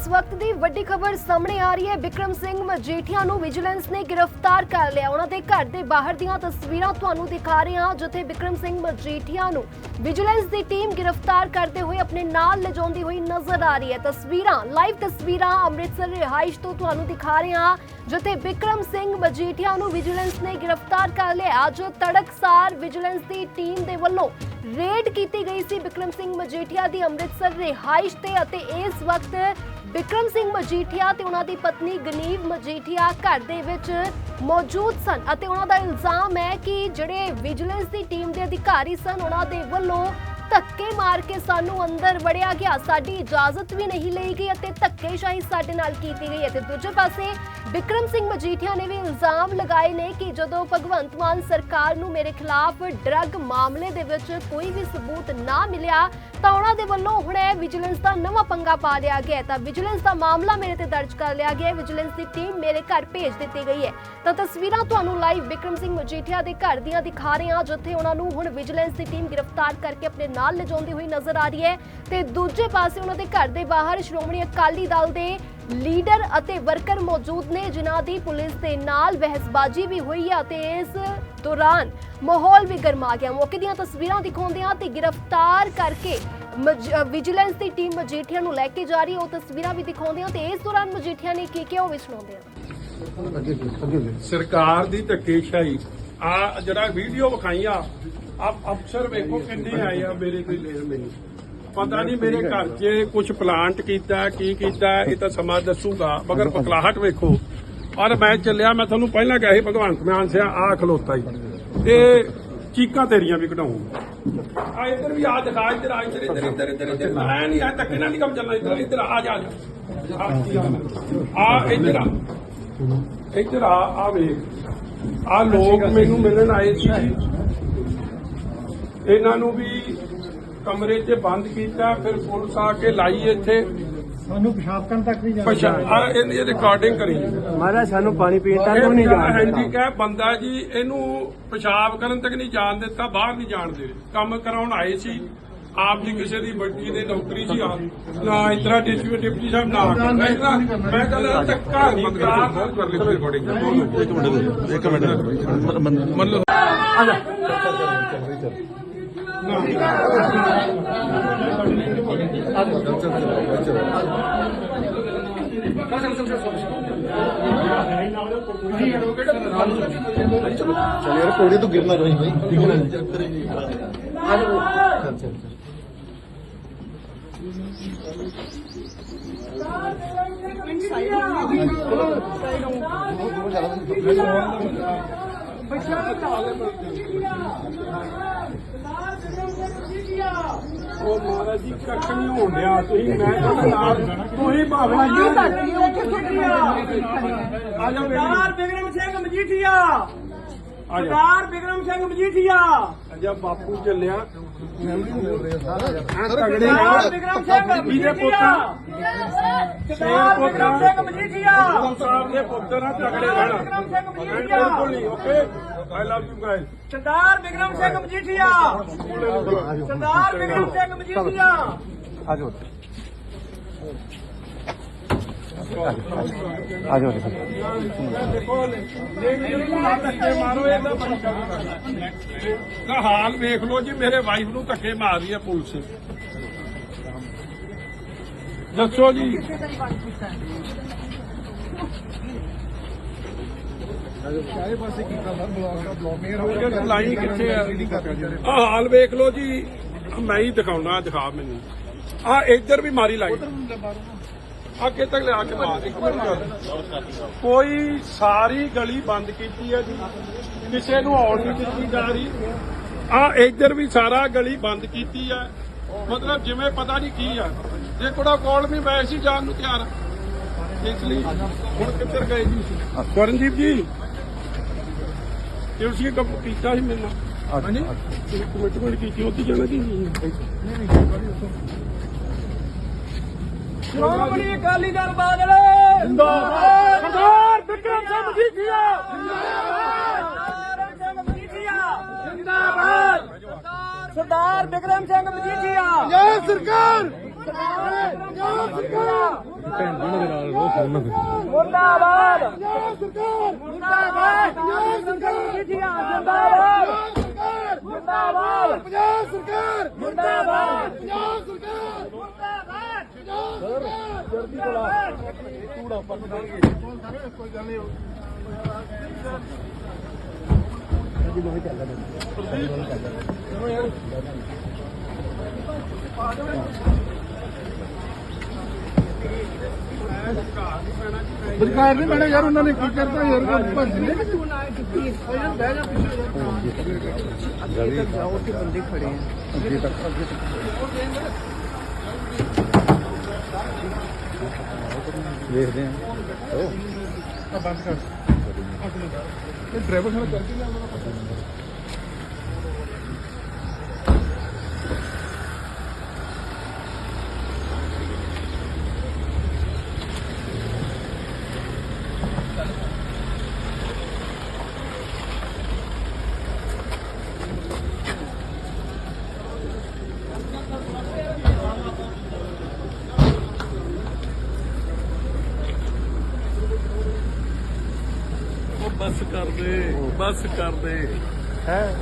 ਇਸ ਵਕਤ ਦੀ ਵੱਡੀ ਖਬਰ ਸਾਹਮਣੇ ਆ ਰਹੀ ਹੈ। ਵਿਕਰਮ ਸਿੰਘ ਮਜੀਠੀਆ ਨੂੰ ਵਿਜੀਲੈਂਸ ਨੇ ਗ੍ਰਿਫਤਾਰ ਕਰ ਲਿਆ। ਉਹਨਾਂ ਦੇ ਘਰ ਦੇ ਬਾਹਰ ਦੀਆਂ ਤਸਵੀਰਾਂ ਤੁਹਾਨੂੰ ਦਿਖਾ ਰਹੇ ਹਾਂ, ਜਿੱਥੇ ਵਿਕਰਮ ਸਿੰਘ ਮਜੀਠੀਆ ਨੂੰ ਵਿਜੀਲੈਂਸ ਦੀ ਟੀਮ ਗ੍ਰਿਫਤਾਰ ਕਰਦੇ ਹੋਏ ਆਪਣੇ ਨਾਲ ਲਿਜਾਉਂਦੀ ਹੋਈ ਨਜ਼ਰ ਆ ਰਹੀ ਹੈ। ਤਸਵੀਰਾਂ, ਲਾਈਵ ਤਸਵੀਰਾਂ ਅੰਮ੍ਰਿਤਸਰ ਰਿਹਾਇਸ਼ ਤੋਂ ਤੁਹਾਨੂੰ ਦਿਖਾ ਰਹੇ ਹਾਂ, ਜਿੱਥੇ ਵਿਕਰਮ ਸਿੰਘ ਮਜੀਠੀਆ ਨੂੰ ਵਿਜੀਲੈਂਸ ਨੇ ਗ੍ਰਿਫਤਾਰ ਕਰ ਲਿਆ। ਅੱਜ ਤੜਕਸਾਰ ਵਿਜੀਲੈਂਸ ਦੀ ਟੀਮ ਦੇ ਵੱਲੋਂ ਰੇਡ ਕੀਤੀ ਗਈ ਸੀ ਵਿਕਰਮ ਸਿੰਘ ਮਜੀਠੀਆ ਦੀ ਅੰਮ੍ਰਿਤਸਰ ਰਿਹਾਇਸ਼ ਤੇ ਅਤੇ ਇਸ ਵਕਤ ਵਿਕਰਮ ਸਿੰਘ ਮਜੀਠੀਆ ਤੇ ਉਹਨਾਂ ਦੀ ਪਤਨੀ ਗਨੀਵ ਮਜੀਠੀਆ ਘਰ ਦੇ ਵਿੱਚ ਮੌਜੂਦ ਸਨ ਅਤੇ ਉਹਨਾਂ ਦਾ ਇਲਜ਼ਾਮ ਹੈ ਕਿ ਜਿਹੜੇ ਵਿਜੀਲੈਂਸ ਦੀ ਟੀਮ ਦੇ ਅਧਿਕਾਰੀ ਸਨ, ਉਹਨਾਂ ਦੇ ਵੱਲੋਂ ਧੱਕੇ ਮਾਰ ਕੇ ਸਾਨੂੰ ਅੰਦਰ ਵੜਿਆ ਗਿਆ। ਸਾਡੀ ਇਜਾਜ਼ਤ ਵੀ ਨਹੀਂ ਲਈ ਗਈ ਅਤੇ ਧੱਕੇਸ਼ਾਹੀ ਸਾਡੇ ਨਾਲ ਕੀਤੀ ਗਈ। ਅਤੇ ਦੂਜੇ ਪਾਸੇ ਵਿਕਰਮ ਸਿੰਘ ਮਜੀਠੀਆ ਨੇ ਵੀ ਇਲਜ਼ਾਮ ਲਗਾਏ ਨੇ ਕਿ ਜਦੋਂ ਭਗਵੰਤ ਮਾਨ ਸਰਕਾਰ ਨੂੰ ਮੇਰੇ ਖਿਲਾਫ ਡਰੱਗ ਮਾਮਲੇ ਦੇ ਵਿੱਚ ਕੋਈ ਵੀ ਸਬੂਤ ਨਾ ਮਿਲਿਆ ਤਾਂ ਉਹਨਾਂ ਦੇ ਵੱਲੋਂ ਹੁਣ ਇਹ ਵਿਜੀਲੈਂਸ ਦਾ ਨਵਾਂ ਪੰਗਾ ਪਾ ਲਿਆ ਗਿਆ ਤਾਂ ਵਿਜੀਲੈਂਸ ਦਾ ਮਾਮਲਾ ਮੇਰੇ ਤੇ ਦਰਜ ਕਰ ਲਿਆ ਗਿਆ ਵਿਜੀਲੈਂਸ ਦੀ ਟੀਮ ਮੇਰੇ ਘਰ ਭੇਜ ਦਿੱਤੀ ਗਈ ਹੈ। ਤਾਂ ਤਸਵੀਰਾਂ ਤੁਹਾਨੂੰ ਲਾਈਵ ਵਿਕਰਮ ਸਿੰਘ ਮਜੀਠੀਆ ਦੇ ਘਰ ਦੀਆਂ ਦਿਖਾ ਰਹੇ ਹਾਂ, ਜਿੱਥੇ ਉਹਨਾਂ ਨੂੰ ਹੁਣ ਵਿਜੀਲੈਂਸ ਦੀ ਟੀਮ ਗ੍ਰਿਫਤਾਰ ਕਰਕੇ ਆਪਣੇ ਨਾਲ ਲਿਜਾਉਂਦੀ ਹੋਈ ਨਜ਼ਰ ਆ ਰਹੀ ਹੈ। ਤੇ ਦੂਜੇ ਪਾਸੇ ਉਹਨਾਂ ਦੇ ਘਰ ਦੇ ਬਾਹਰ ਸ਼੍ਰੋਮਣੀ ਅਕਾਲੀ ਦਲ ਦੇ ਲੀਡਰ ਅਤੇ ਵਰਕਰ ਮੌਜੂਦ ਨੇ, ਜਿਨ੍ਹਾਂ ਦੀ ਪੁਲਿਸ ਦੇ ਨਾਲ ਬਹਿਸਬਾਜ਼ੀ ਵੀ ਹੋਈ ਹੈ ਤੇ ਇਸ ਦੌਰਾਨ ਮਾਹੌਲ ਵੀ ਗਰਮਾ ਗਿਆ। ਮੌਕੇ ਦੀਆਂ ਤਸਵੀਰਾਂ ਦਿਖਾਉਂਦਿਆਂ ਤੇ ਗ੍ਰਿਫਤਾਰ ਕਰਕੇ ਵਿਜੀਲੈਂਸ ਦੀ ਟੀਮ ਮਜੀਠੀਆ ਨੂੰ ਲੈ ਕੇ ਜਾ ਰਹੀ ਉਹ ਤਸਵੀਰਾਂ ਵੀ ਦਿਖਾਉਂਦਿਆਂ ਤੇ ਇਸ ਦੌਰਾਨ ਮਜੀਠੀਆ ਨੇ ਕੀ ਕਿਹਾ, ਉਹ ਵੀ ਸੁਣਾਉਂਦੇ ਹਾਂ। ਸਰਕਾਰ ਦੀ ਧੱਕੇਸ਼ਾਹੀ। ਆ ਜਿਹੜਾ ਵੀਡੀਓ ਵਿਖਾਈ ਆ ਆ ਅਫਸਰ ਵੇਖੋ ਕਿੰਨੇ ਆਏ ਆ ਮੇਰੇ ਕੋਈ ਲੈਣ ਮੈਨੂੰ ਪਤਾ ਨਹੀਂ ਮੇਰੇ ਘਰ 'ਚ ਕੁਝ ਪਲਾਂਟ ਕੀਤਾ, ਕੀ ਕੀਤਾ, ਇਹ ਤਾਂ ਸਮਾਂ ਦੱਸੂਗਾ, ਮਗਰ ਬਕਲਾਹਟ ਵੇਖੋ। ਔਰ ਮੈਂ ਚੱਲਿਆ ਮੈਂ ਤੁਹਾਨੂੰ ਪਹਿਲਾਂ ਕਿਹਾ ਸੀ ਭਗਵੰਤ ਮਾਨ ਸਿਆ ਆ ਖਲੋਤਾ ਹੀ ਇਹ ਚੀਕਾਂ ਤੇਰੀਆਂ ਵੀ ਕਢਾਉਂ ਆ ਇੱਧਰ ਵੀ ਆ ਦਿਖਾ ਇੱਧਰ ਆ ਇੱਧਰ ਇੱਧਰ। ਇੱਧਰ ਇੱਧਰ ਇੱਧਰ। ਮੈਂ ਨਹੀਂ ਆ ਧੱਕੇ ਨਾਲ ਨਹੀਂ ਕੰਮ ਚੱਲਣਾ ਇੱਧਰ ਇੱਧਰ ਆ ਜਾ ਆ ਇੱਧਰ ਆ। ਇੱਧਰ ਆ ਆ ਵੇਖ। ਆ ਲੋਕ ਮੈਨੂੰ ਮਿਲਣ ਆਏ ਸੀ ਇਹਨਾਂ ਨੂੰ ਵੀ ਕਮਰੇ 'ਚ ਬੰਦ ਕੀਤਾ ਫਿਰ ਪੁਲਿਸ ਆ ਕੇ ਲਾਈ ਇੱਥੇ। ਸਾਨੂੰ ਪਿਸ਼ਾਬ ਕਰਨ ਤੱਕ ਨਹੀਂ ਜਾਣਾ ਪਛਾ ਆ ਇਹ ਰਿਕਾਰਡਿੰਗ ਕਰੀ। ਮਹਾਰਾਜ ਸਾਨੂੰ ਪਾਣੀ ਪੀਣ ਤੱਕ ਵੀ ਨਹੀਂ ਜਾਣ ਹੈਂਡੀ ਕਾ ਬੰਦਾ ਜੀ ਇਹਨੂੰ ਪਿਸ਼ਾਬ ਕਰਨ ਤੱਕ ਨਹੀਂ ਜਾਣ ਦਿੱਤਾ ਬਾਹਰ ਨਹੀਂ ਜਾਣ ਦੇ ਕੰਮ ਕਰਾਉਣ ਆਏ ਸੀ। ਆਪ ਜੀ ਕਿਸੇ ਦੀ ਵੱਡੀ ਦੇ ਨੌਕਰੀ ਸੀ ਆ। ਨਾ ਇਤਰਾ ਡਿਪਟੀ ਡਿਪਟੀ ਸਾਹਿਬ ਨਾ। ਮੈਂ ਕਿਹਾ ਮੈਂ ਕਹਿੰਦਾ ਧੱਕਾ ਨਹੀਂ ਕਰਾ ਕਰ ਲਈ ਰਿਕਾਰਡਿੰਗ ਇੱਕ ਮਿੰਟ ਮਤਲਬ चल यार कोड़े तो गिरना नहीं भाई गिरना नहीं ਉਹ ਮਹਾਰਾਜ ਜੀ ਕੱਖ ਨਹੀਂ ਹੋਣ ਡਿਆ। ਤੁਸੀਂ ਮੈਂ ਤੁਹਾਡੇ ਨਾਲ ਤੁਸੀਂ ਭਾਵੇਂ ਆ ਜਾਓ ਸਰਦਾਰ ਬਿਕਰਮ ਸਿੰਘ ਮਜੀਠੀਆ। ਜਾ ਸਰਦਾਰ ਬਿਕਰਮ ਸਿੰਘ ਮਜੀਠੀਆ। ਅਜਾ ਬਾਪੂ ਚੱਲਿਆ। ਤਗੜੇ ਸਰਦਾਰ ਬਿਕਰਮ ਸਿੰਘ ਮਜੀਠੀਆ ਪੁੱਤਾਂ। ਸਰਦਾਰ ਬਿਕਰਮ ਸਿੰਘ ਮਜੀਠੀਆ। ਸਾਹਿਬ ਦੇ ਪੁੱਤਰ ਆ ਤਗੜੇ ਰਹਿਣਾ ਬਿਕਰਮ ਸਿੰਘ ਐਂ ਮਜੀਠੀਆ। ਬਿਲਕੁਲ ਨਹੀਂ okay? I love you guys Sardar Bikram Singh Majithia. Sardar Bikram Singh Majithia. ਆ ਜਾਓ ਆ ਜਾਓ ਦੇਖੋ ਦੇਖੋ ਹਾਲ ਵੇਖ ਲਓ ਜੀ, ਮੇਰੇ ਵਾਈਫ ਨੂੰ ਧੱਕੇ ਮਾਰ ਰਹੀ ਹੈ ਪੁਲਿਸ। ਦੱਸੋ ਜੀ। ਲਾਈਨ ਕਿੱਥੇ ਆ? ਆਹ ਹਾਲ ਵੇਖ ਲਓ ਜੀ। ਮੈਂ ਹੀ ਦਿਖਾਉਣਾ, ਦਿਖਾ ਮੈਨੂੰ। ਆ ਇੱਧਰ ਵੀ ਮਾਰੀ ਲਾਈ ਅੱਗੇ ਤੱਕ ਲਿਆ ਕੇ ਮਾਰ ਇੱਕ ਮਿੰਟ ਕਰ। ਕੋਈ ਸਾਰੀ ਗਲੀ ਬੰਦ ਕੀਤੀ ਹੈ ਜੀ। ਕਿਸੇ ਨੂੰ ਆਉਣ ਨਹੀਂ ਦਿੱਤੀ ਜਾ ਰਹੀ। ਆ ਇੱਧਰ ਵੀ ਸਾਰਾ ਗਲੀ ਬੰਦ ਕੀਤੀ ਹੈ। ਮਤਲਬ ਜਿਵੇਂ ਪਤਾ ਨਹੀਂ ਕੀ ਆ। ਜੇ ਕੋੜਾ ਕੋਲ ਵੀ ਮੈਂ ਸੀ ਜਾਣ ਨੂੰ ਤਿਆਰ। ਇਸ ਲਈ ਹੁਣ ਕਿੱਧਰ ਗਏ ਜੀ? ਕਰਨਦੀਪ ਜੀ ਤੁਸੀਂ ਕੰਮ ਕੀਤਾ ਸੀ ਮੇਰੇ ਨਾਲ। ਹਾਂਜੀ? ਕਮਿਟਮੈਂਟ ਕੀਤੀ ਉੱਥੇ ਜਾਣਾ ਜੀ ਸ਼੍ਰੋਮਣੀ ਅਕਾਲੀ ਦਲ ਬਾਦਲ। ਜਿੰਦਾਬਾਦ। ਸਰਦਾਰ ਬਿਕਰਮ ਸਿੰਘ ਮਜੀਠੀਆ। ਜਿੰਦਾਬਾਦ। ਸਰਦਾਰ ਬਿਕਰਮ ਸਿੰਘ ਮਜੀਠੀਆ। ਜੈ ਸਰਕਾਰ ਭੈਣ ਭਣ ਦੇ ਨਾਲ ਰੋਹ ਫੋਨ ਨਾ ਮੁਰਦਾਬਾਦ। ਜੈ ਸਰਕਾਰ। ਮੁਰਦਾਬਾਦ। ਜੈ ਸਰਕਾਰ। ਮਜੀਠੀਆ ਜਿੰਦਾਬਾਦ। ਮੁਰਦਾਬਾਦ। ਪੰਜਾਬ ਸਰਕਾਰ। ਮੁਰਦਾਬਾਦ। ਕੋਲਾ ਕੂੜਾ ਪਰ ਕੋਈ ਗੱਲ ਨਹੀਂ ਸਰਕਾਰ ਨਹੀਂ ਮੈਨੇ ਯਾਰ, ਉਹਨਾਂ ਨੇ ਕੀ ਕਰਤਾ ਯਾਰ? ਕੋਈ ਨੇ ਯਾਰ ਬਹਿ ਜਾਓ ਉੱਥੇ ਬੰਦੇ ਖੜੇ ਆ ਅੱਗੇ ਤੱਕ। ਅੱਗੇ ਵੇਖਦੇ ਆ। ਉਹ ਬੰਦ ਕਰ। ਇਹ ਡਰਾਈਵਰ ਸਾਡਾ ਕਰਕੇ ਲਿਆ ਕਰ ਦੇ ਬੱਸ ਕਰ ਦੇ। ਹੈ?